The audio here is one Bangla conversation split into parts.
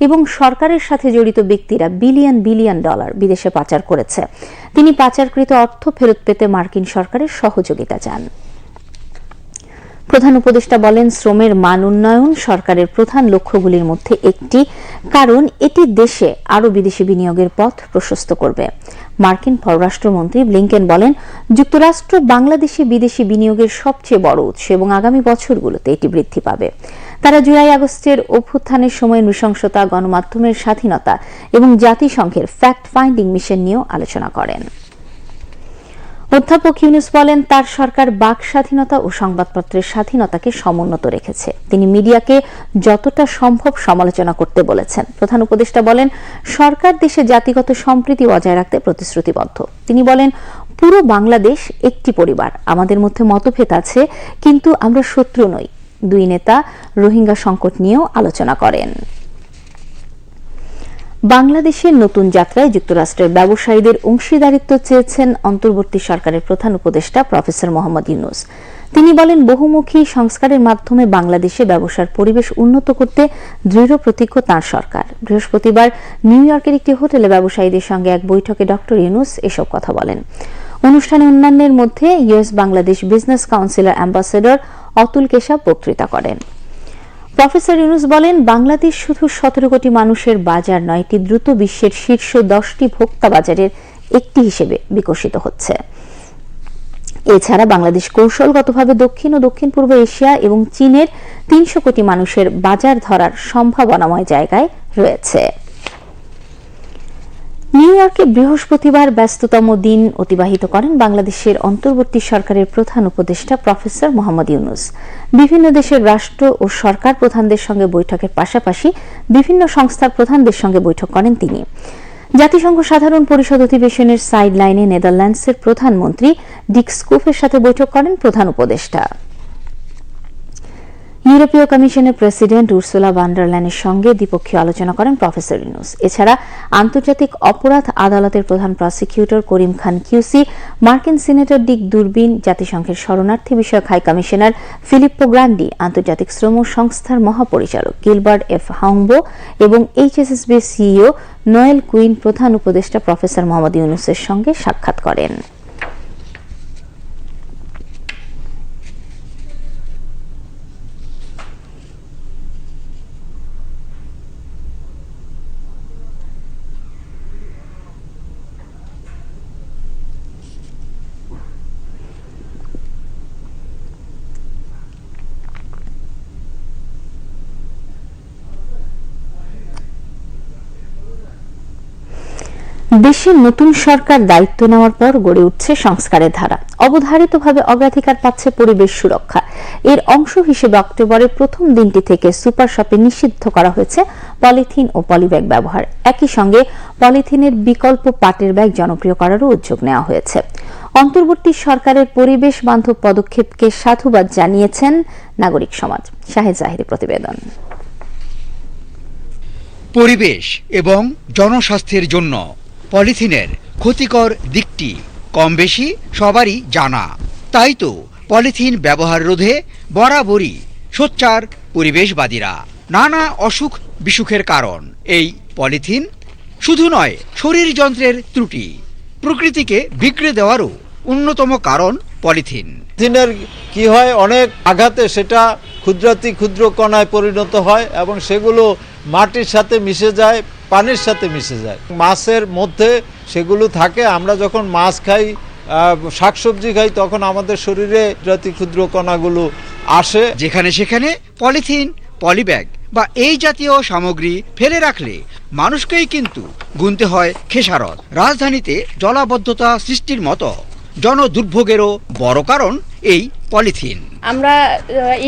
এবং সরকারের সাথে জড়িত ব্যক্তিরা বিলিয়ন বিলিয়ন ডলার বিদেশে পাচার করেছে। তিনি পাচারকৃত অর্থ ফেরত পেতে মার্কিন সরকারের সহযোগিতা চান। প্রধান উপদেষ্টা বলেন, শ্রমের মান উন্নয়ন সরকারের প্রধান লক্ষ্যগুলির মধ্যে একটি, কারণ এটি দেশে আরও বিদেশি বিনিয়োগের পথ প্রশস্ত করবে। মার্কিন পররাষ্ট্রমন্ত্রী ব্লিংকেন বলেন, যুক্তরাষ্ট্র বাংলাদেশে বিদেশি বিনিয়োগের সবচেয়ে বড় উৎস এবং আগামী বছরগুলোতে এটি বৃদ্ধি পাবে। তারা জুলাই আগস্টের অভ্যুত্থানের সময় নৃশংসতা, গণমাধ্যমের স্বাধীনতা এবং জাতিসংঘের ফ্যাক্ট ফাইন্ডিং মিশন নিয়েও আলোচনা করেন। অধ্যাপক ইউনুস বলেন, তার সরকার বাক স্বাধীনতা ও সংবাদপত্রের স্বাধীনতাকে সমুন্নত রেখেছে। তিনি মিডিয়াকে যতটা সম্ভব সমালোচনা করতে বলেছেন। প্রধান উপদেষ্টা বলেন, সরকার দেশে জাতিগত সম্প্রীতি বজায় রাখতে প্রতিশ্রুতিবদ্ধ। তিনি বলেন, পুরো বাংলাদেশ একটি পরিবার। আমাদের মধ্যে মতভেদ আছে, কিন্তু আমরা শত্রু নই। দুই নেতা রোহিঙ্গা সংকট নিয়েও আলোচনা করেন। বাংলাদেশের নতুন যাত্রায় যুক্তরাষ্ট্রের ব্যবসায়ীদের অংশীদারিত্ব চেয়েছেন অন্তর্বর্তী সরকারের প্রধান উপদেষ্টা প্রফেসর মোহাম্মদ ইউনুস। তিনি বলেন, বহুমুখী সংস্কারের মাধ্যমে বাংলাদেশে ব্যবসার পরিবেশ উন্নত করতে দৃঢ় প্রতিজ্ঞ তাঁর সরকার। বৃহস্পতিবার নিউ ইয়র্কের একটি হোটেলে ব্যবসায়ীদের সঙ্গে এক বৈঠকে ডক্টর ইউনুস এসব কথা বলেন। অনুষ্ঠানে অন্যান্যের মধ্যে US Bangladesh business councillor ambassador Atul Keshab বক্তৃতা করেন। প্রফেসর ইউনুস বলেন, বাংলাদেশ শুধু সতেরো কোটি মানুষের বাজার নয়, এটি দ্রুত বিশ্বের শীর্ষ দশটি ভোক্তা বাজারের একটি হিসেবে বিকশিত হচ্ছে। এছাড়া বাংলাদেশ কৌশলগতভাবে দক্ষিণ ও দক্ষিণ পূর্ব এশিয়া এবং চীনের তিনশো কোটি মানুষের বাজার ধরার সম্ভাবনাময় জায়গায় রয়েছে। নিউ ইয়র্কে বৃহস্পতিবার ব্যস্ততম দিন অতিবাহিত করেন বাংলাদেশের অন্তর্বর্তী সরকারের প্রধান উপদেষ্টা প্রফেসর মোহাম্মদ ইউনুস। বিভিন্ন দেশের রাষ্ট্র ও সরকার প্রধানদের সঙ্গে বৈঠকের পাশাপাশি বিভিন্ন সংস্থার প্রধানদের সঙ্গে বৈঠক করেন তিনি। জাতিসংঘ সাধারণ পরিষদ অধিবেশনের সাইড লাইনে নেদারল্যান্ডসের প্রধানমন্ত্রী ডিক স্কুফের সাথে বৈঠক করেন প্রধান উপদেষ্টা। ইউরোপীয় কমিশনের প্রেসিডেন্ট উর্সুলা ভান্ডারল্যানের সঙ্গে দ্বিপক্ষীয় আলোচনা করেন প্রফেসর ইউনুস। এছাড়া আন্তর্জাতিক অপরাধ আদালতের প্রধান প্রসিকিউটর করিম খান কিউসি, মার্কিন সিনেটর ডিক দূরবীন, জাতিসংঘের শরণার্থী বিষয়ক হাই কমিশনার ফিলিপ্পো গ্রান্ডি, আন্তর্জাতিক শ্রম সংস্থার মহাপরিচালক গিলবার্ট এফ. হাংবো এবং এইচএসএসবি সিইও নোয়েল কুইন প্রধান উপদেষ্টা প্রফেসর মোহাম্মদ ইউনুসের সঙ্গে সাক্ষাৎ করেন। দেশের নতুন সরকার দায়িত্ব নেওয়ার পর গড়ে উঠছে সংস্কারের ধারা। অবধারিতভাবে অগ্রাধিকার পাচ্ছে পরিবেশ সুরক্ষা। এর অংশ হিসেবে অক্টোবরের প্রথম দিনটি থেকে সুপার শপে নিষিদ্ধ করা হয়েছে পলিথিন ও পলিব্যাগ ব্যবহার। একই সঙ্গে পলিথিনের বিকল্প পাটের ব্যাগ জনপ্রিয় করারও উদ্যোগ নেওয়া হয়েছে। অন্তর্বর্তী সরকারের পরিবেশ বান্ধব পদক্ষেপকে সাধুবাদ জানিয়েছেন নাগরিক সমাজ। শাহেদ জাহিরি প্রতিবেদন। পরিবেশ এবং জনস্বাস্থ্যের জন্য পলিথিনের ক্ষতিকর দিকটি কম বেশি সবারই জানা। তাই তো পলিথিন ব্যবহার রোধে বরাবরই সোচ্চার পরিবেশবাদীরা। নানা অসুখ বিসুখের কারণ এই পলিথিন শুধু নয়, শরীর যন্ত্রের ত্রুটি, প্রকৃতিকে বিগড়ে দেওয়ারও অন্যতম কারণ পলিথিন। পলিথিনের কি হয়? অনেক আঘাতে সেটা ক্ষুদ্রাতি ক্ষুদ্র কণায় পরিণত হয় এবং সেগুলো মাটির সাথে মিশে যায়। পানির সাথে মিশে যায়। মাছের মধ্যে সেগুলো থাকে, আমরা যখন মাছ খাই শাকসবজি খাই, তখন আমাদের শরীরে ক্ষুদ্রাতি ক্ষুদ্র কণাগুলো আসে। যেখানে সেখানে পলিথিন, পলিব্যাগ বা এই জাতীয় সামগ্রী ফেলে রাখলে মানুষকেই কিন্তু গুনতে হয় খেসারত। রাজধানীতে জলাবদ্ধতা সৃষ্টির মতো। জনদুর্ভোগেরও বড় কারণ এই পলিথিন। আমরা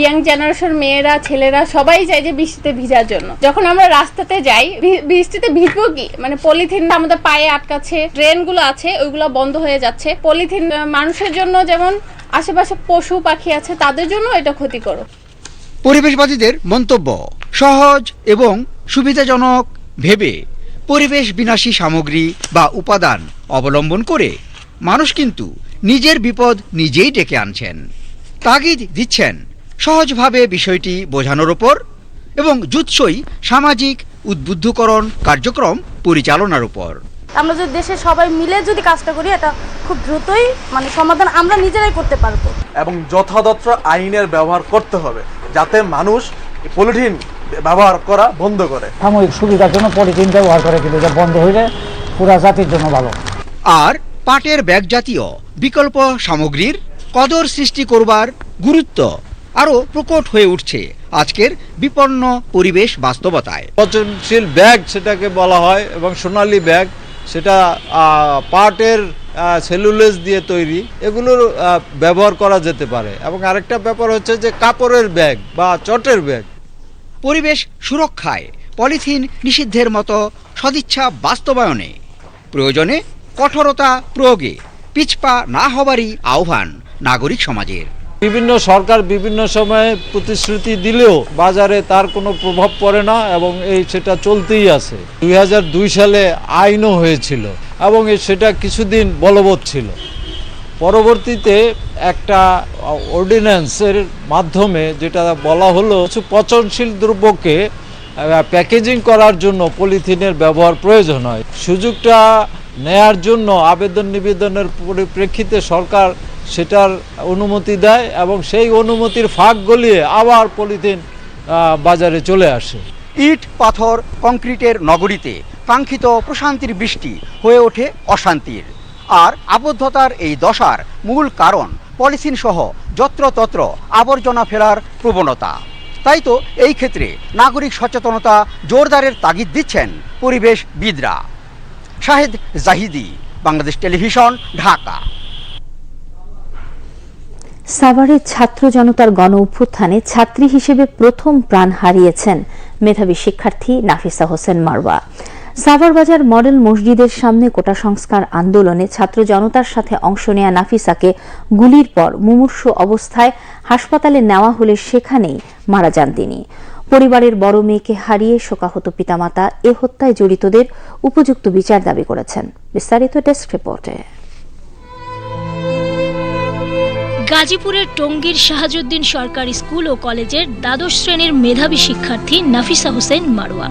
ইয়াং জেনারেশন মেয়েরা ছেলেরা সবাই যায় যে বৃষ্টিতে ভিজার জন্য। যখন আমরা রাস্তাতে যাই বৃষ্টিতে ভিজবো কি? মানে পলিথিন আমাদের পায়ে আটকাচ্ছে ড্রেনগুলো আছে ওইগুলো বন্ধ হয়ে যাচ্ছে। পলিথিন মানুষের জন্য যেমন আশেপাশে পশু পাখি আছে তাদের জন্য এটা ক্ষতিকর। পরিবেশবাদীদের মন্তব্য সহজ এবং সুবিধাজনক ভেবে পরিবেশ বিনাশী সামগ্রী বা উপাদান অবলম্বন করে মানুষ কিন্তু নিজের বিপদ নিজেই ডেকে আনছেন। তাগিদ দিচ্ছেন সহজভাবে বিষয়টি বোঝানোর ওপর এবং জুৎসই সামাজিক উদ্বুদ্ধকরণ কার্যক্রম পরিচালনার উপর আমরা যদি দেশে সবাই মিলে যদি কাজটা করি এটা খুব দ্রুতই মানে সমাধান আমরা নিজেরাই করতে পারব। এবং যথাযথ আইনের ব্যবহার করতে হবে যাতে মানুষ পলিথিন ব্যবহার করা বন্ধ করে। সাময়িক সুবিধার জন্য পলিথিন ব্যবহার করে কিন্তু বন্ধ হইলে পুরা জাতির জন্য ভালো। আর পাটের ব্যাগ জাতীয় বিকল্প সামগ্রীর কদর সৃষ্টি করবার গুরুত্ব আরও প্রকট হয়ে উঠছে আজকের বিপন্ন পরিবেশ বাস্তবতায়। পচনশীল ব্যাগ সেটাকে বলা হয় এবং সোনালী ব্যাগ সেটা পাটের সেলুলেজ দিয়ে তৈরি এগুলোর ব্যবহার করা যেতে পারে। এবং আরেকটা ব্যাপার হচ্ছে যে কাপড়ের ব্যাগ বা চটের ব্যাগ। পরিবেশ সুরক্ষায় পলিথিন নিষিদ্ধের মতো সদিচ্ছা বাস্তবায়নে প্রয়োজনে কঠোরতা প্রয়োগে পিছপা না হবারই আহ্বান নাগরিক সমাজের। বিভিন্ন সরকার বিভিন্ন সময়ে প্রতিশ্রুতি দিলেও বাজারে তার কোনো প্রভাব পড়ে না এবং এই সেটা চলতেই আছে। দুই হাজার দুই সালে আইনও হয়েছিল এবং সেটা কিছুদিন বলবৎ ছিল। পরবর্তীতে একটা অর্ডিন্যান্সের মাধ্যমে যেটা বলা হলো, কিছু পচনশীল দ্রব্যকে প্যাকেজিং করার জন্য পলিথিনের ব্যবহার প্রয়োজন হয়। সুযোগটা নেয়ার জন্য আবেদন নিবেদনের পরিপ্রেক্ষিতে সরকার সেটার অনুমতি দেয় এবং সেই অনুমতির ফাঁক গলিয়ে আবার পলিথিন বাজারে চলে আসে। ইট, পাথর, কংক্রিটের নগরীতে কাঙ্ক্ষিত প্রশান্তির বৃষ্টি হয়ে ওঠে অশান্তির। আর আবদ্ধতার এই দশার মূল কারণ পলিথিন সহ যত্রতত্র আবর্জনা ফেলার প্রবণতা। তাই তো এই ক্ষেত্রে নাগরিক সচেতনতা জোরদারের তাগিদ দিচ্ছেন পরিবেশবিদরা। শাহেদ জাহিদি, বাংলাদেশ টেলিভিশন, ঢাকা। সাভারের ছাত্র জনতার গণ অভ্যুত্থানে ছাত্রী হিসেবে প্রথম প্রাণ হারিয়েছেন মেধাবী শিক্ষার্থী নাফিসা হোসেন মারওয়া। সাভার বাজার মডেল মসজিদের সামনে কোটা সংস্কার আন্দোলনে ছাত্র জনতার সাথে অংশ নেয়া নাফিসাকে গুলির পর মুমূর্ষু অবস্থায় হাসপাতালে নেওয়া হলে সেখানেই মারা যান তিনি। পরিবারের বড় মেয়েকে হারিয়ে শোকাহত পিতামাতা এ হত্যায় জড়িতদের উপযুক্ত বিচার দাবি করেছেন। বিস্তারিত ডেস্ক রিপোর্টে। গাজীপুরের টঙ্গীর শাহাজুদ্দিন সরকারি স্কুল ও কলেজের দ্বাদশ শ্রেণির মেধাবী শিক্ষার্থী নাফিসা হোসেন মারুয়া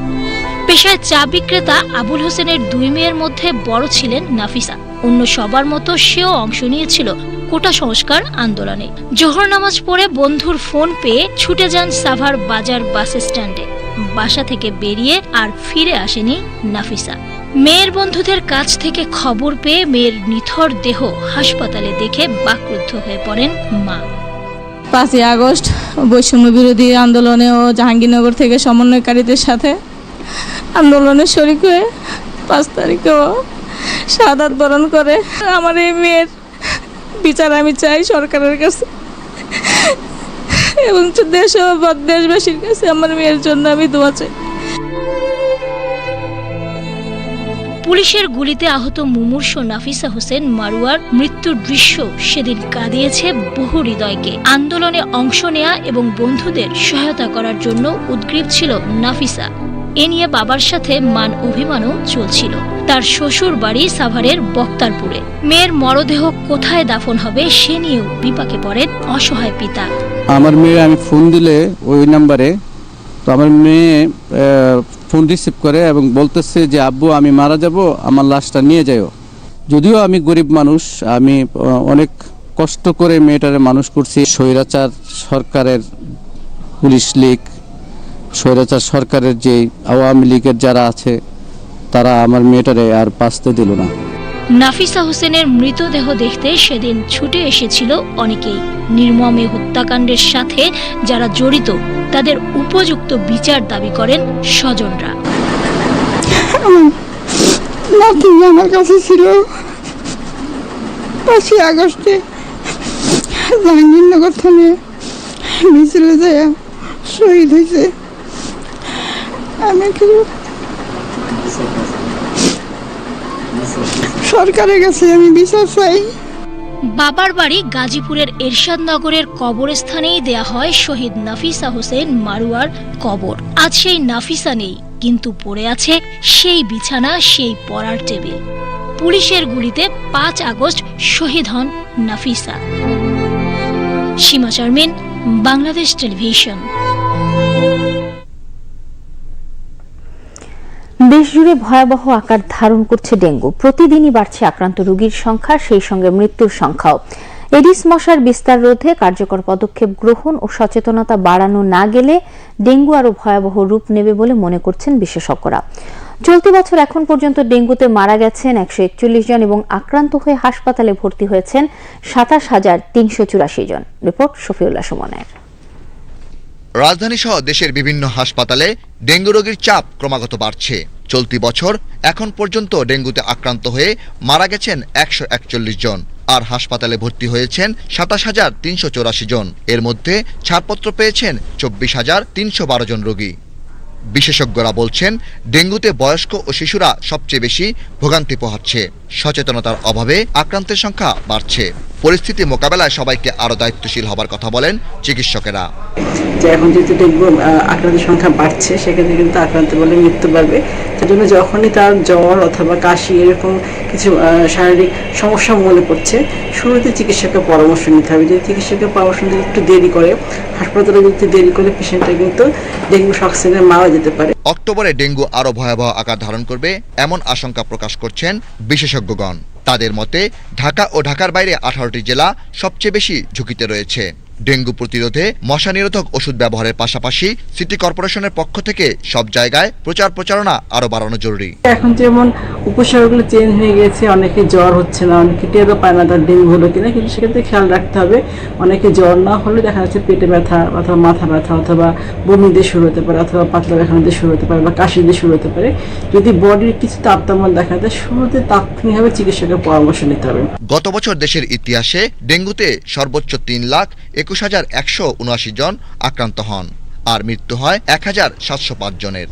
পেশায় চা বিক্রেতা আবুল হোসেনের দুই মেয়ের মধ্যে বড় ছিলেন নাফিসা। অন্য সবার মতো সেও অংশ নিয়েছিল কোটা সংস্কার আন্দোলনে। জোহর নামাজ পড়ে বন্ধুর ফোন পেয়ে ছুটে যান সাভার বাজার বাস স্ট্যান্ডে। বাসা থেকে বেরিয়ে আর ফিরে আসেনি নাফিসা। মেয়ের বন্ধুদের কাছ থেকে খবর পেয়ে মেয়ের নিথর দেহ হাসপাতালে দেখে বাকরুদ্ধ হয়ে পড়েন মা। পাঁচই আগস্ট, বৈষম্য বিরোধী আন্দোলনে ও জাহাঙ্গীরনগর থেকে সমন্বয়কারীদের সাথে আন্দোলনে শরিক হয়ে পাঁচ তারিখেও সাদাত বরণ করে। আমার এই মেয়ের বিচার আমি চাই সরকারের কাছে। এবং দেশ দেশবাসীর কাছে আমার মেয়ের জন্য আমি দোয়া চাই। পুলিশের গুলিতে আহত মুমূর্ষ নাফিসা হোসেন মারুয়ার মৃত্যুর দৃশ্য সেদিন কাঁদিয়েছে বহু হৃদয়কে। আন্দোলনে অংশ নেয়া এবং বন্ধুদের সহায়তা করার জন্য উদ্গ্রীব ছিল নাফিসা। এ নিয়ে বাবার সাথে মান অভিমানও চলছিল। তার শ্বশুর বাড়ি সাভারের বক্তারপুরে। মেয়ের মরদেহ কোথায় দাফন হবে সে নিয়েও বিপাকে পড়েন অসহায় পিতা। আমার মেয়ে, আমি ফোন দিলে ওই নাম্বারে, তো আমার মেয়ে ফোন রিসিভ করে এবং বলতেছে যে, আব্বু, আমি মারা যাব, আমার লাশটা নিয়ে যাও যদিও আমি গরিব মানুষ, আমি অনেক কষ্ট করে মেয়েটারে মানুষ করছি। স্বৈরাচার সরকারের পুলিশ লীগ, স্বৈরাচার সরকারের যে আওয়ামী লীগের যারা আছে তারা আমার মেয়েটারে আর বাঁচতে দিল না। নাফিসা হোসেনের মৃতদেহ দেখতে সেদিন ছুটে এসেছিল অনেকেই। নির্মমে হত্যাকাণ্ডের সাথে যারা জড়িত তাদের উপযুক্ত বিচার দাবি করেন স্বজনরা। নাতি আমার কাছে ছিল। পাঁচই আগস্টে জাহাঙ্গীরনগর থানে মিছিলে যায় শহীদ হয়েছে। আমি একটু সরকারের কাছে আমি বিচার চাই। বাবার বাড়ি গাজীপুরের এরশাদনগরের কবরস্থানেই দেয়া হয় শহীদ নাফিসা হোসেন মারুয়ার কবর। আজ সেই নাফিসা নেই, কিন্তু পড়ে আছে সেই বিছানা, সেই পড়ার টেবিল। পুলিশের গুলিতে পাঁচ আগস্ট শহীদ হন নাফিসা। সীমা শারমিন বাংলাদেশ টেলিভিশন। দেশজুড়ে ভয়াবহ আকার ধারণ করছে ডেঙ্গু। প্রতিদিনই বাড়ছে আক্রান্ত রোগীর সংখ্যা, সেই সঙ্গে মৃত্যুর সংখ্যাও। এডিস মশার বিস্তার রোধে কার্যকর পদক্ষেপ গ্রহণ ও সচেতনতা বাড়ানো না গেলে ডেঙ্গু আরও ভয়াবহ রূপ নেবে বলে মনে করছেন বিশেষজ্ঞরা। চলতি বছর এখন পর্যন্ত ডেঙ্গুতে মারা গেছেন একশো একচল্লিশ জন এবং আক্রান্ত হয়ে হাসপাতালে ভর্তি হয়েছেন সাতাশ হাজার তিনশো চুরাশি জন। রিপোর্ট শফিউল্লাহ সুমনের। রাজধানী সহ দেশের বিভিন্ন হাসপাতালে ডেঙ্গু রোগীর চাপ ক্রমাগত বাড়ছে। চলতি বছর এখন পর্যন্ত ডেঙ্গুতে আক্রান্ত হয়ে মারা গেছেন একশো একচল্লিশ জন, আর হাসপাতালে ভর্তি হয়েছেন সাতাশ হাজার তিনশো চৌরাশি জন। এর মধ্যে ছাড়পত্র পেয়েছেন চব্বিশ হাজার তিনশো বারো জন রোগী। বিশেষজ্ঞরা বলছেন, ডেঙ্গুতে বয়স্ক ও শিশুরা সবচেয়ে বেশি ভোগান্তি পোহাচ্ছে। সচেতনতার অভাবে আক্রান্তের সংখ্যা বাড়ছে। পরিস্থিতি মোকাবেলায় সবাইকে আরও দায়িত্বশীল হবার কথা বলেন চিকিৎসকেরা। এখন যেহেতু ডেঙ্গু আক্রান্তের সংখ্যা বাড়ছে, সেক্ষেত্রে কিন্তু আক্রান্ত বলে মৃত্যু বাড়বে। তার জন্য যখনই তার জ্বর অথবা কাশি এরকম কিছু শারীরিক সমস্যা মনে পড়ছে, শুরুতে চিকিৎসকের পরামর্শ নিতে হবে। যদি চিকিৎসকের পরামর্শ নিতে একটু দেরি করে, হাসপাতালে যদি দেরি করে পেশেন্টটা কিন্তু ডেঙ্গু শক্সিনে মারা যেতে পারে। অক্টোবরে ডেঙ্গু আরও ভয়াবহ আকার ধারণ করবে এমন আশঙ্কা প্রকাশ করছেন বিশেষজ্ঞগণ। তাদের মতে, ঢাকা ও ঢাকার বাইরে আঠারোটি জেলা সবচেয়ে বেশি ঝুঁকিতে রয়েছে। ডেঙ্গু প্রতিরোধে মশা নিরোধক ওষুধ ব্যবহারের পাশাপাশি সিটি কর্পোরেশনের পক্ষ থেকে সব জায়গায় প্রচার প্রচারণা আরও বাড়ানো জরুরি। এখন যেমন উপসর্গগুলো চেঞ্জ হয়ে গেছে অনেকে জ্বর হচ্ছে না অনেকে টেরও পায় না তার ডেঙ্গু হলো কিনা কিন্তু সেক্ষেত্রে খেয়াল রাখতে হবে অনেকে জ্বর না হলে দেখা যাচ্ছে পেটে ব্যথা অথবা মাথা ব্যথা অথবা বমি দিয়ে শুরু হতে পারে অথবা পাতলা ব্যথা দিয়ে শুরু হতে পারে বা কাশি দিয়ে শুরু হতে পারে। যদি বডির কিছু তাপতাপমান দেখা যায় শুরুতে তাৎক্ষণিকভাবে চিকিৎসকের পরামর্শ নিতে হবে। গত বছর দেশের ইতিহাসে ডেঙ্গুতে সর্বোচ্চ তিন লাখ একুশ হাজার একশো উনআশি জন আক্রান্ত হন আর মৃত্যু হয় এক হাজার সাতশো পাঁচ জনের।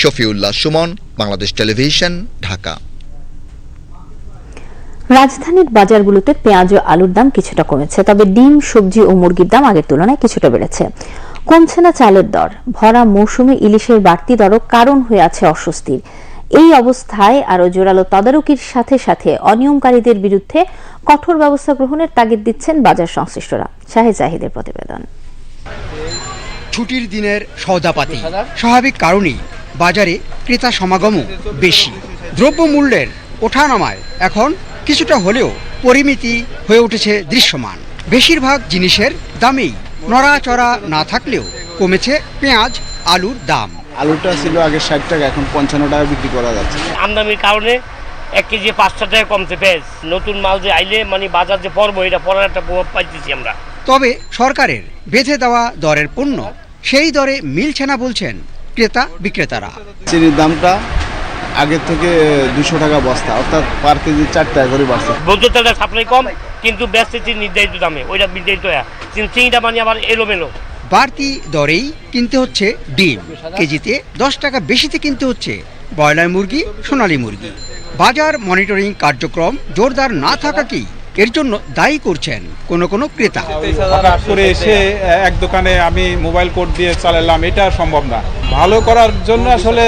শফিউল্লাহ সুমন, বাংলাদেশ টেলিভিশন, ঢাকা। রাজধানীর বাজারগুলোতে পেঁয়াজ ও আলুর দাম কিছুটা কমেছে, তবে ডিম, সবজি ও মুরগির দাম আগের তুলনায় কিছুটা বেড়েছে। কমছে না চালের দর, ভরা মৌসুমে ইলিশের বাড়তি দরও কারণ হয়ে আছে অস্বস্তির। এই অবস্থায় আরও জোরালো তদারকির সাথে সাথে অনিয়মকারীদের বিরুদ্ধে কঠোর ব্যবস্থা গ্রহণের তাগিদ দিচ্ছেন বাজার সংশ্লিষ্টরা। শাহে জাহিদের প্রতিবেদন। ছুটির দিনের সৌদাপাতি স্বাভাবিক কারণেই বাজারে ক্রেতা সমাগমও বেশি। দ্রব্যমূল্যের ওঠানামায় এখন কিছুটা হলেও পরিমিতি হয়ে উঠেছে দৃশ্যমান। বেশিরভাগ জিনিসের দামেই নড়াচড়া না থাকলেও কমেছে পেঁয়াজ, আলুর দাম। আলুটা ছিল আগে ষাট টাকা এখন পঞ্চান্ন টাকা বিক্রি করা যাচ্ছে। আমদানির কারণে এক কেজি পাঁচশো টাকা কমছে পেঁয়াজ নতুন মাল যে আইলে মানে বাজার যে পর্ব এটা পড়ার একটা প্রভাব পাইতেছি আমরা। তবে সরকারের বেঁধে দেওয়া দরের পণ্য সেই দরে মিলছে না বলছেন ক্রেতা বিক্রেতারা। চিনির দামটা আগের থেকে দুশো টাকা বস্তা অর্থাৎ পার কেজি চার টাকা করে বাড়ছে। বৌদ্ধ তেলটা সাপ্লাই কম কিন্তু বেচতেছি নির্ধারিত দামে ওইটা নির্ধারিত চিনিটা মানে আবার এলোমেলো। বাড়তি দরেই কিনতে হচ্ছে ডিম। কেজিতে দশ টাকা বেশিতে কিনতে হচ্ছে ব্রয়লার মুরগি সোনালী মুরগি। বাজার মনিটরিং কার্যক্রম জোরদার না থাকাকেই এর জন্য দায়ী করছেন কোন কোন ক্রেতা। হঠাৎ করে এসে এক দোকানে আমি মোবাইল কোড দিয়ে চালালাম এটা সম্ভব না। ভালো করার জন্য আসলে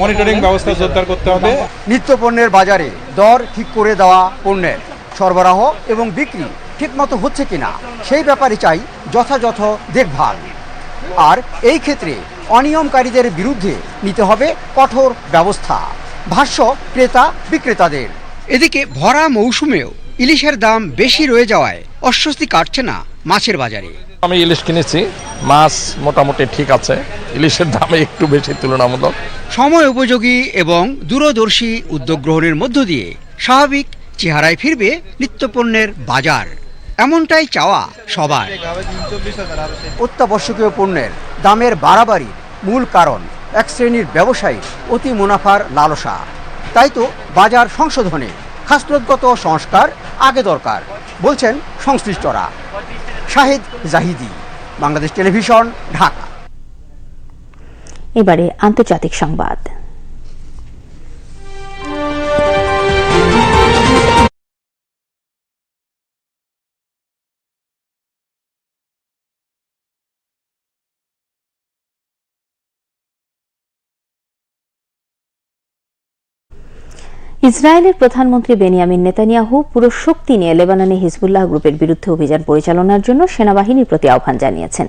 মনিটরিং ব্যবস্থা জোরদার করতে হবে। নিত্যপণ্যের বাজারে দর ঠিক করে দেওয়া পণ্যের সরবরাহ এবং বিক্রি ঠিকমতো হচ্ছে কিনা সেই ব্যাপারে চাই যথাযথ দেখভাল। আর এই ক্ষেত্রে অনিয়মকারীদের বিরুদ্ধে নিতে হবে কঠোর ব্যবস্থা। ভাষ্য ক্রেতা বিক্রেতাদের। এদিকে ভরা মৌসুমেও ইলিশের দাম বেশি রয়ে যাওয়ায় অস্বস্তি কাটছে না মাছের বাজারে। আমি ইলিশ কিনেছি মাছ মোটামুটি ঠিক আছে ইলিশের দামে একটু বেশি তুলনামূলক। সময় উপযোগী এবং দূরদর্শী উদ্যোগ গ্রহণের মধ্য দিয়ে স্বাভাবিক চেহারায় ফিরবে নিত্যপণ্যের বাজার। এমনটাই চাওয়া সবার। অত্যাবশ্যকীয় পণ্যের দামের বাড়াবাড়ির মূল কারণ এক শ্রেণির ব্যবসায়ী অতি মুনাফার লালসা। তাই তো বাজার সংশোধনে খাসরতগত সংস্কার আগে দরকার, বলছেন সংশ্লিষ্টরা। শাহিদ জাহিদি, বাংলাদেশ টেলিভিশন, ঢাকা। এবারে আন্তর্জাতিক সংবাদ। ইসরায়েলের প্রধানমন্ত্রী বেনিয়ামিন নেতানিয়াহু পুরো শক্তি নিয়ে লেবাননে হিজবুল্লাহ গ্রুপের বিরুদ্ধে অভিযান পরিচালনার জন্য সেনাবাহিনীর প্রতি আহ্বান জানিয়েছেন।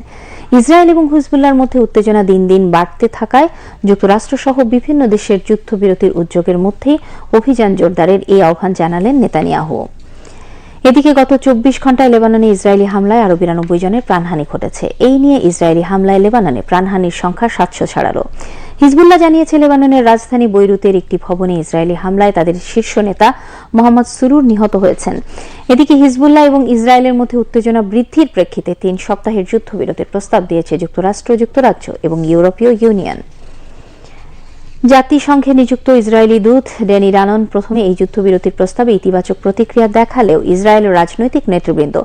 ইসরায়েল এবং হিজবুল্লাহর মধ্যে উত্তেজনা দিন দিন বাড়তে থাকায় যুক্তরাষ্ট্রসহ বিভিন্ন দেশের যুদ্ধবিরতির উদ্যোগের মধ্যেই অভিযান জোরদারের এই আহ্বান জানালেন নেতানিয়াহু। এদিকে গত চব্বিশ ঘন্টায় লেবাননে ইসরায়েলি হামলায় আরও বিরানব্বই জনের প্রাণহানি ঘটেছে। এই নিয়ে ইসরায়েলি হামলায় লেবাননে প্রাণহানির সংখ্যা সাতশো ছাড়ালো। হিজবুল্লাহ জানিয়েছে, লেবাননের রাজধানী বৈরুতের একটি ভবনে ইসরায়েলি হামলায় তাদের শীর্ষ নেতা মোহাম্মদ সুরুর নিহত হয়েছেন। এদিকে হিজবুল্লাহ এবং ইসরায়েলের মধ্যে উত্তেজনা বৃদ্ধির প্রেক্ষিতে তিন সপ্তাহের যুদ্ধবিরতির প্রস্তাব দিয়েছে যুক্তরাষ্ট্র, যুক্তরাজ্য এবং ইউরোপীয় ইউনিয়ন। জাতিসংঘে নিযুক্ত ইসরায়েলি দূত ডেনি রানন প্রথমে এই যুদ্ধবিরতির প্রস্তাবে ইতিবাচক প্রতিক্রিয়া দেখালেও ইসরায়েলের রাজনৈতিক নেতৃবৃন্দ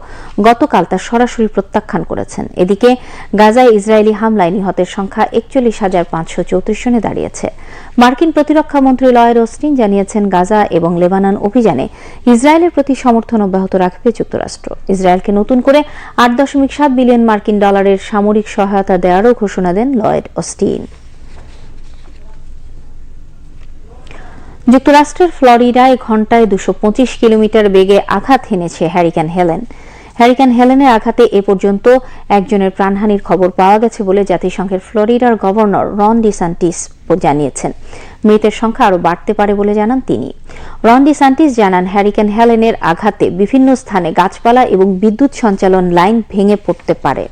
গতকাল তা সরাসরি প্রত্যাখ্যান করেছেন। এদিকে, গাজায় ইসরায়েলি হামলায় নিহতের সংখ্যা একচল্লিশ হাজার পাঁচশো চৌত্রিশ জনে দাঁড়িয়েছে। মার্কিন প্রতিরক্ষা মন্ত্রী লয়ের ওস্টিন জানিয়েছেন, গাজা এবং লেবানন অভিযানে ইসরায়েলের প্রতি সমর্থন অব্যাহত রাখবে যুক্তরাষ্ট্র। ইসরায়েলকে নতুন করে আট দশমিক সাত বিলিয়ন মার্কিন ডলারের সামরিক সহায়তা দেওয়ারও ঘোষণা দেন লয়েড ওস্টিন যুক্তরাষ্ট্রের ফ্লোরিডায় ঘন্টায় দুশো কিলোমিটার বেগে আঘাত হেনেছে হ্যারিকেন হেলেন। হ্যারিকেন হেলেনের আঘাতে এ পর্যন্ত একজনের প্রাণহানির খবর পাওয়া গেছে বলে জাতিসংঘের ফ্লোরিডার গভর্নর রন ডি ডিসান্টিস জানিয়েছেন। মৃতের সংখ্যা আরও বাড়তে পারে বলে জানান তিনি। রন ডি ডিসান্টিস জানান, হ্যারিকেন হেলেনের আঘাতে বিভিন্ন স্থানে গাছপালা এবং বিদ্যুৎ সঞ্চালন লাইন ভেঙে পড়তে পারে।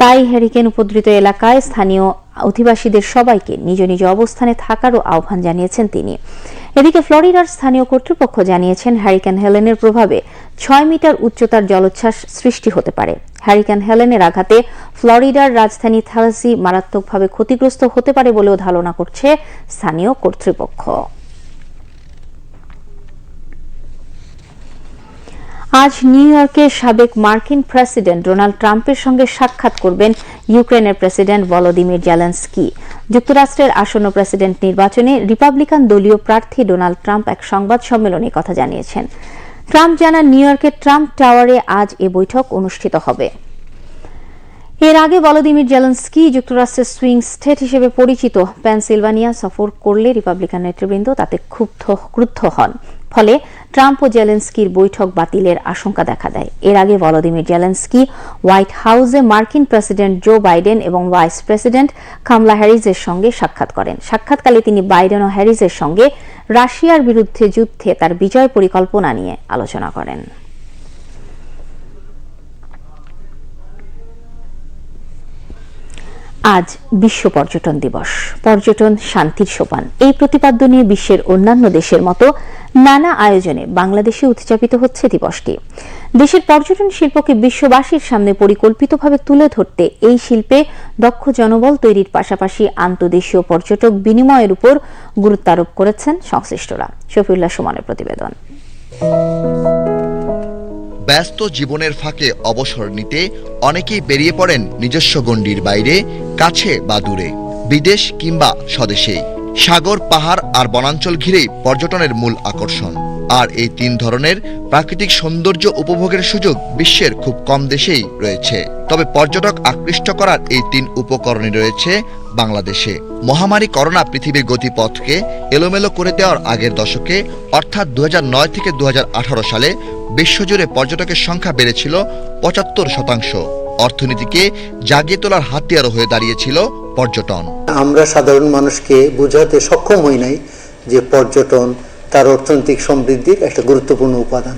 তাই হ্যারিকেন উপদ্রুত এলাকায় স্থানীয় অধিবাসীদের সবাইকে নিজ নিজ অবস্থানে থাকারও আহ্বান জানিয়েছেন তিনি। এদিকে ফ্লোরিডার স্থানীয় কর্তৃপক্ষ জানিয়েছেন হ্যারিকেন হেলেনের প্রভাবে ছয় মিটার উচ্চতার জলোচ্ছ্বাস সৃষ্টি হতে পারে। হ্যারিকেন হেলেনের আঘাতে ফ্লোরিডার রাজধানী থালাসি মারাত্মকভাবে ক্ষতিগ্রস্ত হতে পারে বলেও ধারণা করছে স্থানীয় কর্তৃপক্ষ। আজ নিউ ইয়র্কের সাবেক মার্কিন প্রেসিডেন্ট ডোনাল্ড ট্রাম্পের সঙ্গে সাক্ষাৎ করবেন ইউক্রেনের প্রেসিডেন্ট ভলোদিমির জেলেন্সকি। যুক্তরাষ্ট্রের আসন্ন প্রেসিডেন্ট নির্বাচনে রিপাবলিকান দলীয় প্রার্থী ডোনাল্ড ট্রাম্প এক সংবাদ সম্মেলনে কথা জানিয়েছেন। ট্রাম্প জানান, নিউ ইয়র্কের ট্রাম্প টাওয়ারে আজ এ বৈঠক অনুষ্ঠিত হবে। এর আগে ভলোদিমির জেলেন্সকি যুক্তরাষ্ট্রের সুইং স্টেট হিসেবে পরিচিত পেনসিলভানিয়া সফর করলে রিপাবলিকান নেতৃবৃন্দ তাতে ক্ষুব্ধ, ক্রুদ্ধ হন। ফলে ট্রাম্প ও জেলেন্সকির বৈঠক বাতিলের আশঙ্কা দেখা দেয়। এর আগে ভলোদিমির জেলেন্সকি হোয়াইট হাউসে মার্কিন প্রেসিডেন্ট জো বাইডেন এবং ভাইস প্রেসিডেন্ট কামলা হ্যারিসের সঙ্গে সাক্ষাৎ করেন। সাক্ষাৎকালে তিনি বাইডেন ও হ্যারিসের সঙ্গে রাশিয়ার বিরুদ্ধে যুদ্ধে তার বিজয় পরিকল্পনা নিয়ে আলোচনা করেন। আজ বিশ্ব পর্যটন দিবস। পর্যটন শান্তির সোপান। এই প্রতিপাদ্য নিয়ে বিশ্বের অন্যান্য দেশের মতো নানা আয়োজনে বাংলাদেশে উদযাপিত হচ্ছে দিবসটি। দেশের পর্যটন শিল্পকে বিশ্ববাসীর সামনে পরিকল্পিতভাবে তুলে ধরতে এই শিল্পে দক্ষ জনবল তৈরির পাশাপাশি আন্তদেশীয় পর্যটক বিনিময়ের উপর গুরুত্ব আরোপ করেছেন সংশ্লিষ্টরা। শফিউল্লাহ সুমনের প্রতিবেদন। ব্যস্ত জীবনের ফাঁকে অবসর নিতে অনেকেই বেরিয়ে পড়েন নিজস্ব গণ্ডির বাইরে, কাছে বা দূরে, বিদেশ কিংবা স্বদেশেই। সাগর, পাহাড় আর বনাঞ্চল ঘিরেই পর্যটনের মূল আকর্ষণ। আর এই তিন ধরনের প্রাকৃতিক সৌন্দর্য উপভোগের সুযোগ বিশ্বের খুব কম দেশেই রয়েছে। তবে পর্যটক আকৃষ্ট করার এই তিন উপকরণই রয়েছে বাংলাদেশে। মহামারী করোনা পৃথিবীর গতিপথকে এলোমেলো করে দেওয়ার আগের দশকে, অর্থাৎ দু হাজার নয় থেকে দু হাজার আঠারো সালে, বিশ্বজুড়ে পর্যটকের সংখ্যা বেড়েছিল পঁচাত্তর শতাংশ। অর্থনীতিকে জাগিয়ে তোলার হাতিয়ারও হয়ে দাঁড়িয়েছিল পর্যটন। আমরা সাধারণ মানুষকে বোঝাতে সক্ষম হই নাই যে পর্যটন তার অর্থনৈতিক সমৃদ্ধির একটা গুরুত্বপূর্ণ উপাদান।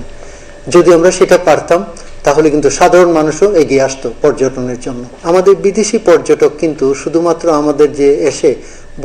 যদি আমরা সেটা পারতাম, তাহলে কিন্তু সাধারণ মানুষও এগিয়ে আসতো পর্যটনের জন্য। আমাদের বিদেশি পর্যটক কিন্তু শুধুমাত্র আমাদের যে এসে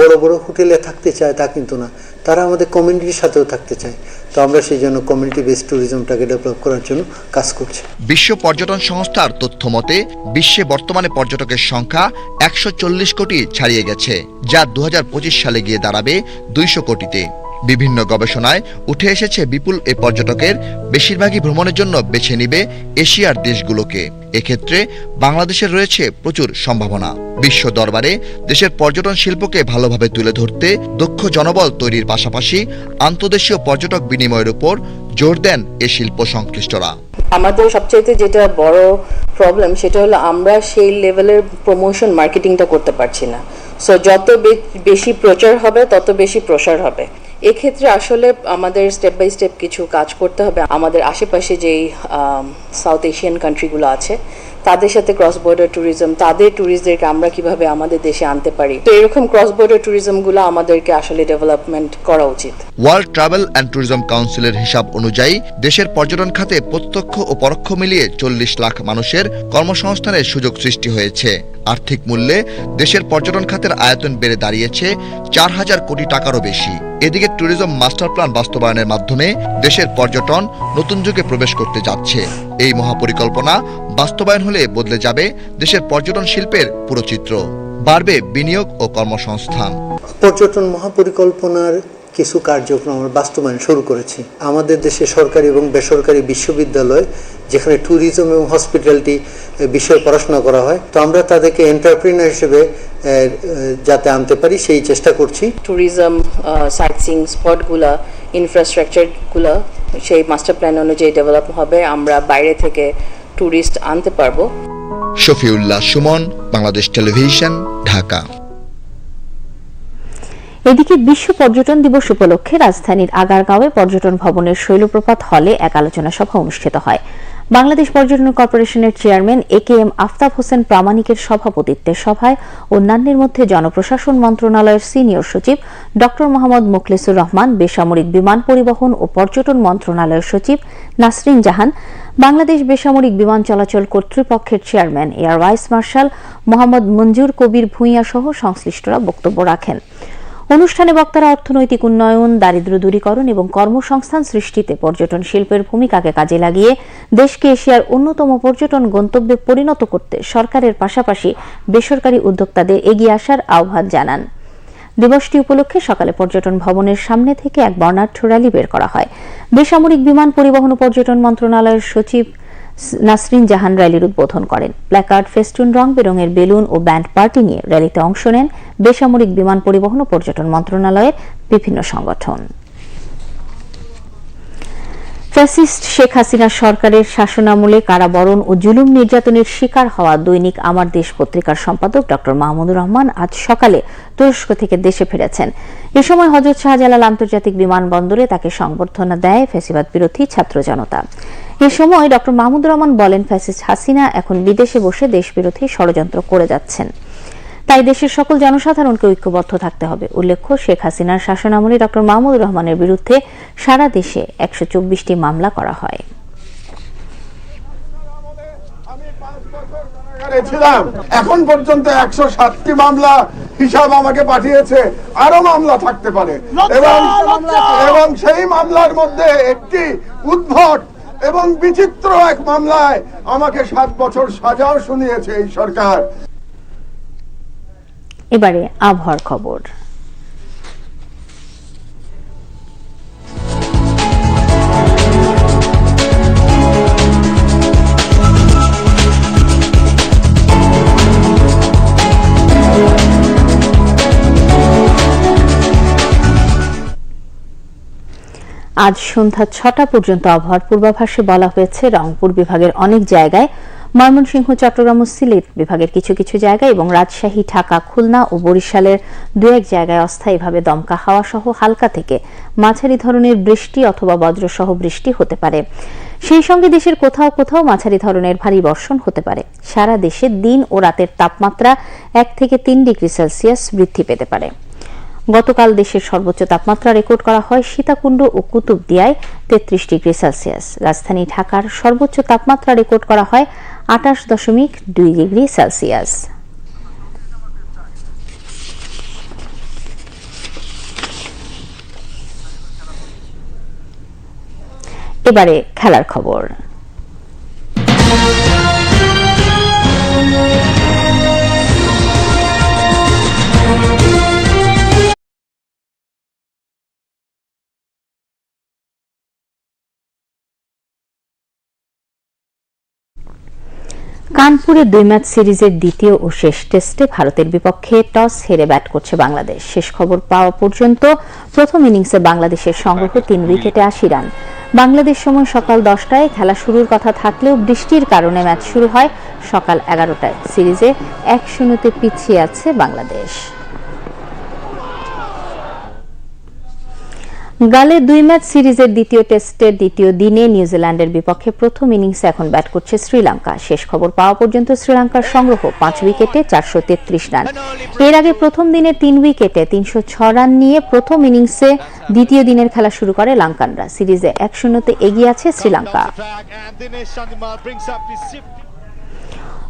বড় বড় হোটেলে থাকতে চায়, তা কিন্তু না। তারা আমাদের কমিউনিটির সাথেও থাকতে চায়। তো আমরা সেই জন্য কমিউনিটি বেস ট্যুরিজমটাকে ডেভেলপ করার জন্য কাজ করছি। বিশ্ব পর্যটন সংস্থার তথ্য মতে, বিশ্বে বর্তমানে পর্যটকের সংখ্যা একশো চল্লিশ কোটি ছাড়িয়ে গেছে, যা দু হাজার পঁচিশ সালে গিয়ে দাঁড়াবে দুইশো কোটিতে। বিভিন্ন গবেষণায় উঠে এসেছে বিপুল এ পর্যটকের বেশিরভাগই ভ্রমণের জন্য বেছে নিবে এশিয়ার দেশগুলোকে। এক্ষেত্রে বাংলাদেশের রয়েছে প্রচুর সম্ভাবনা। বিশ্ব দরবারে দেশের পর্যটন শিল্পকে ভালোভাবে তুলে ধরতে দক্ষ জনবল তৈরির পাশাপাশি আন্তদেশীয় পর্যটক বিনিময়ের উপর জোর দেন এ শিল্প সংশ্লিষ্টরা। আমাদের সবচাইতে যেটা বড় প্রবলেম সেটা হলো আমরা সেই লেভেলের প্রমোশন মার্কেটিংটা করতে পারছি না। সো যত বেশি প্রচার হবে, তত বেশি প্রসার হবে। এক্ষেত্রে আসলে আমাদের স্টেপ বাই স্টেপ কিছু কাজ করতে হবে। আমাদের আশেপাশে যেই সাউথ এশিয়ান কান্ট্রিগুলো আছে তাদের সাথে ক্রস বর্ডার ট্যুরিজম তাদের ট্যুরিস্টদেরকে আমরা কীভাবে আমাদের দেশে আনতে পারি? তো এরকম ক্রস বর্ডার ট্যুরিজমগুলো আমাদেরকে আসলে ডেভেলপমেন্ট করা উচিত। ওয়ার্ল্ড ট্রাভেল অ্যান্ড ট্যুরিজম কাউন্সিলের হিসাব অনুযায়ী, দেশের পর্যটন খাতে প্রত্যক্ষ ও পরোক্ষ মিলিয়ে চল্লিশ লাখ মানুষের কর্মসংস্থানের সুযোগ সৃষ্টি হয়েছে। আর্থিক মূল্যে দেশের পর্যটন খাতের আয়তন বেড়ে দাঁড়িয়েছে চার হাজার কোটি টাকারও বেশি। এদিকে ট্যুরিজম মাস্টার প্ল্যান বাস্তবায়নের মাধ্যমে দেশের পর্যটন নতুন যুগে প্রবেশ করতে যাচ্ছে। এই মহাপরিকল্পনা বাস্তবায়ন হলে বদলে যাবে দেশের পর্যটন শিল্পের পুরো চিত্র। বাড়বে বিনিয়োগ ও কর্মসংস্থান। পর্যটন মহাপরিকল্পনার কিছু কার্যক্রম আমরা বাস্তবায়ন শুরু করেছি। আমাদের দেশে সরকারি এবং বেসরকারি বিশ্ববিদ্যালয় যেখানে ট্যুরিজম এবং হসপিটালিটি বিষয়ে পড়াশোনা করা হয়। তো আমরা তাদেরকে এন্টারপ্রিনার হিসেবে যাতে আনতে পারি সেই চেষ্টা করছি। ট্যুরিজম সাইট সিং স্পটগুলো ইনফ্রাস্ট্রাকচারগুলো সেই মাস্টার প্ল্যান অনুযায়ী ডেভেলপ হবে আমরা বাইরে থেকে ট্যুরিস্ট আনতে পারব। শফিউল্লাহ সুমন বাংলাদেশ টেলিভিশন ঢাকা। এদিকে বিশ্ব পর্যটন দিবস উপলক্ষে রাজধানীর আগারগাঁওয়ে পর্যটন ভবনের শৈলপ্রপাত হলে এক আলোচনা সভা অনুষ্ঠিত হয়। বাংলাদেশ পর্যটন কর্পোরেশনের chairman A K M Aftab Hossain প্রামাণিকের সভাপতিত্বে সভায় অন্যান্যের মধ্যে জনপ্রশাসন মন্ত্রণালয়ের সিনিয়র সচিব ড মোহাম্মদ মুখলেসুর রহমান, বেসামরিক বিমান পরিবহন ও পর্যটন মন্ত্রণালয়ের সচিব নাসরিন জাহান, বাংলাদেশ বেসামরিক বিমান চলাচল কর্তৃপক্ষের chairman air vice marshal Mohammad Manzur Kabir Bhuiyan সহ সংশ্লিষ্টরা বক্তব্য রাখেন। অনুষ্ঠানে বক্তারা অর্থনৈতিক উন্নয়ন, দারিদ্র্য দূরীকরণ এবং কর্মসংস্থান সৃষ্টিতে পর্যটন শিল্পের ভূমিকাকে কাজে লাগিয়ে দেশকে এশিয়ার অন্যতম পর্যটন গন্তব্যে পরিণত করতে সরকারের পাশাপাশি বেসরকারি উদ্যোক্তাদের এগিয়ে আসার আহ্বান জানান। দিবসটি উপলক্ষে সকালে পর্যটন ভবনের সামনে থেকে এক বর্ণাঢ্য র্যালি বের করা হয়। বেসামরিক বিমান পরিবহন ও পর্যটন মন্ত্রণালয়ের সচিব নাসরিন জাহান র্যালির উদ্বোধন করেন। প্ল্যাকার্ড, ফেস্টুন, রং বেরঙের বেলুন ও ব্যান্ড পার্টি নিয়ে র্যালিতে অংশ নেন বেসামরিক বিমান পরিবহন ও পর্যটন মন্ত্রণালয়ের বিভিন্ন সংগঠন। ফ্যাসিস্ট শেখ হাসিনা সরকারের শাসনামলে কারাবরণ ও জুলুম নির্যাতনের শিকার হওয়া দৈনিক আমার দেশ পত্রিকার সম্পাদক ড. মাহমুদুর রহমান আজ সকালে তুরস্ক থেকে দেশে ফিরেছেন। এ সময় হজরত শাহজালাল আন্তর্জাতিক বিমানবন্দরে তাকে সংবর্ধনা দেয় ফ্যাসিবাদ বিরোধী ছাত্র জনতা। এ সময় ড মাহমুদুর রহমান বলেন ফ্যাসিস্ট হাসিনা এখন বিদেশে বসে দেশবিরোধী ষড়যন্ত্র করে যাচ্ছেন। তাই দেশের সকল জনসাধারণকে ঐক্যবদ্ধ থাকতে হবে। উল্লেখ্য শেখ হাসিনার শাসনামলে ড মাহমুদুর রহমানের বিরুদ্ধে সারা দেশে একশো চব্বিশটি মামলা করা হয়। ছিলাম। এখন পর্যন্ত একশো সাতটি মামলা হিসাব আমাকে পাঠিয়েছে। আরও মামলা থাকতে পারে। এবং এবং সেই মামলার মধ্যে একটি উদ্ভট এবং বিচিত্র এক মামলায় আমাকে সাত বছর সাজাও শুনিয়েছে এই সরকার। এবারে আবহাওয়ার খবর। আজ সন্ধ্যা ছটা পর্যন্ত আবহাওয়ার পূর্বাভাসে বলা হয়েছে, রংপুর বিভাগের অনেক জায়গায়, ময়মনসিংহ, চট্টগ্রাম ও সিলেট বিভাগের কিছু কিছু জায়গায় এবং রাজশাহী, ঢাকা, খুলনা ও বরিশালের দু এক জায়গায় অস্থায়ীভাবে দমকা হাওয়া সহ হালকা থেকে মাঝারি ধরনের বৃষ্টি অথবা বজ্রসহ বৃষ্টি হতে পারে। সেই সঙ্গে দেশের কোথাও কোথাও মাঝারি ধরনের ভারী বর্ষণ হতে পারে। সারা দেশে দিন ও রাতের তাপমাত্রা এক থেকে তিন ডিগ্রি সেলসিয়াস বৃদ্ধি পেতে পারে। গতকাল দেশের সর্বোচ্চ তাপমাত্রা রেকর্ড করা হয় সীতাকুণ্ড ও কুতুবদিয়ায় তেত্রিশ ডিগ্রি সেলসিয়াস। রাজধানী ঢাকার সর্বোচ্চ তাপমাত্রা রেকর্ড করা হয় আটাশ দশমিক দুই ডিগ্রি সেলসিয়াস। এবারে খেলার খবর। কানপুরে দুই ম্যাচ সিরিজের দ্বিতীয় ও শেষ টেস্টে ভারতের বিপক্ষে টস হেরে ব্যাট করছে বাংলাদেশ। শেষ খবর পাওয়া পর্যন্ত প্রথম ইনিংসে বাংলাদেশের সংগ্রহ তিন উইকেটে আশি রান। বাংলাদেশ সময় সকাল দশটায় খেলা শুরুর কথা থাকলেও বৃষ্টির কারণে ম্যাচ শুরু হয় সকাল এগারোটায়। সিরিজে এক শূন্যতে পিছিয়ে আছে বাংলাদেশ। গালে দুই ম্যাচ সিরিজের দ্বিতীয় টেস্টের দ্বিতীয় দিনে নিউজিল্যান্ডের বিপক্ষে প্রথম ইনিংসে এখন ব্যাট করছে শ্রীলঙ্কা। শেষ খবর পাওয়া পর্যন্ত শ্রীলঙ্কার সংগ্রহ পাঁচ উইকেটে চারশো তেত্রিশ রান। এর আগে প্রথম দিনে তিন উইকেটে তিনশো ছ রান নিয়ে প্রথম ইনিংসে দ্বিতীয় দিনের খেলা শুরু করে লাঙ্কানরা। সিরিজে এক শূন্যতে এগিয়ে আছে শ্রীলঙ্কা।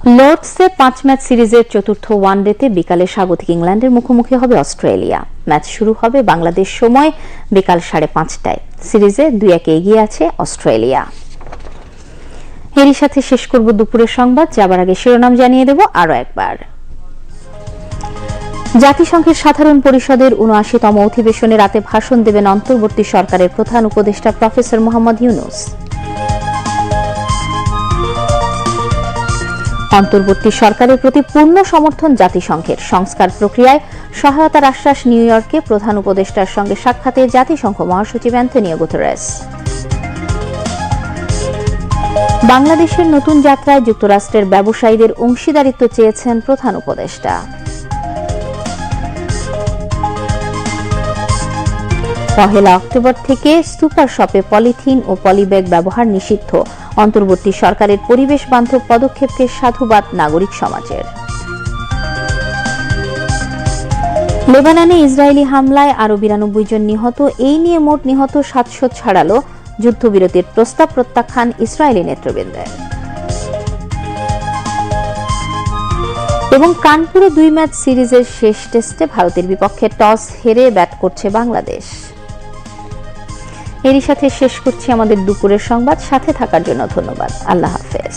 লর্ডসে পাঁচ ম্যাচ সিরিজের চতুর্থ ওয়ানডেতে বিকালে স্বাগতিক ইংল্যান্ডের মুখোমুখি হবে অস্ট্রেলিয়া। ম্যাচ শুরু হবে বাংলাদেশ সময় বিকাল সাড়ে পাঁচটায়। সিরিজে দুই একে এগিয়ে আছে অস্ট্রেলিয়া। এরই সাথে শেষ করব দুপুরের সংবাদ। যাবার আগে শিরোনাম জানিয়ে দেব আরও একবার। জাতিসংঘের সাধারণ পরিষদের উনআশিতম অধিবেশনে রাতে ভাষণ দেবেন অন্তর্বর্তী সরকারের প্রধান উপদেষ্টা প্রফেসর মোহাম্মদ ইউনুস। অন্তর্বর্তী সরকারের প্রতি পূর্ণ সমর্থন জাতিসংঘের সংস্কার প্রক্রিয়ায় সহায়তার আশ্বাস নিউ ইয়র্কে প্রধান উপদেষ্টার সঙ্গে সাক্ষাতে জাতিসংঘ মহাসচিব অ্যান্থনিও গুতেরেস। বাংলাদেশের নতুন যাত্রায় যুক্তরাষ্ট্রের ব্যবসায়ীদের অংশীদারিত্ব চেয়েছেন প্রধান উপদেষ্টা। পহেলা অক্টোবর থেকে সুপার শপে পলিথিন ও পলিব্যাগ ব্যবহার নিষিদ্ধ। অন্তর্বর্তী সরকারের পরিবেশ বান্ধব পদক্ষেপকে সাধুবাদ নাগরিক সমাজের। লেবাননে ইসরায়েলি হামলায় আরও বিরানব্বই জন নিহত, এই নিয়ে মোট নিহত সাতশো ছাড়ালো যুদ্ধবিরতির প্রস্তাব প্রত্যাখ্যান ইসরায়েলি নেতৃবৃন্দের। এবং কানপুরে দুই ম্যাচ সিরিজের শেষ টেস্টে ভারতের বিপক্ষে টস হেরে ব্যাট করছে বাংলাদেশ। এরই সাথে শেষ করছি আমাদের দুপুরের সংবাদ। সাথে থাকার জন্য ধন্যবাদ। আল্লাহ হাফেজ।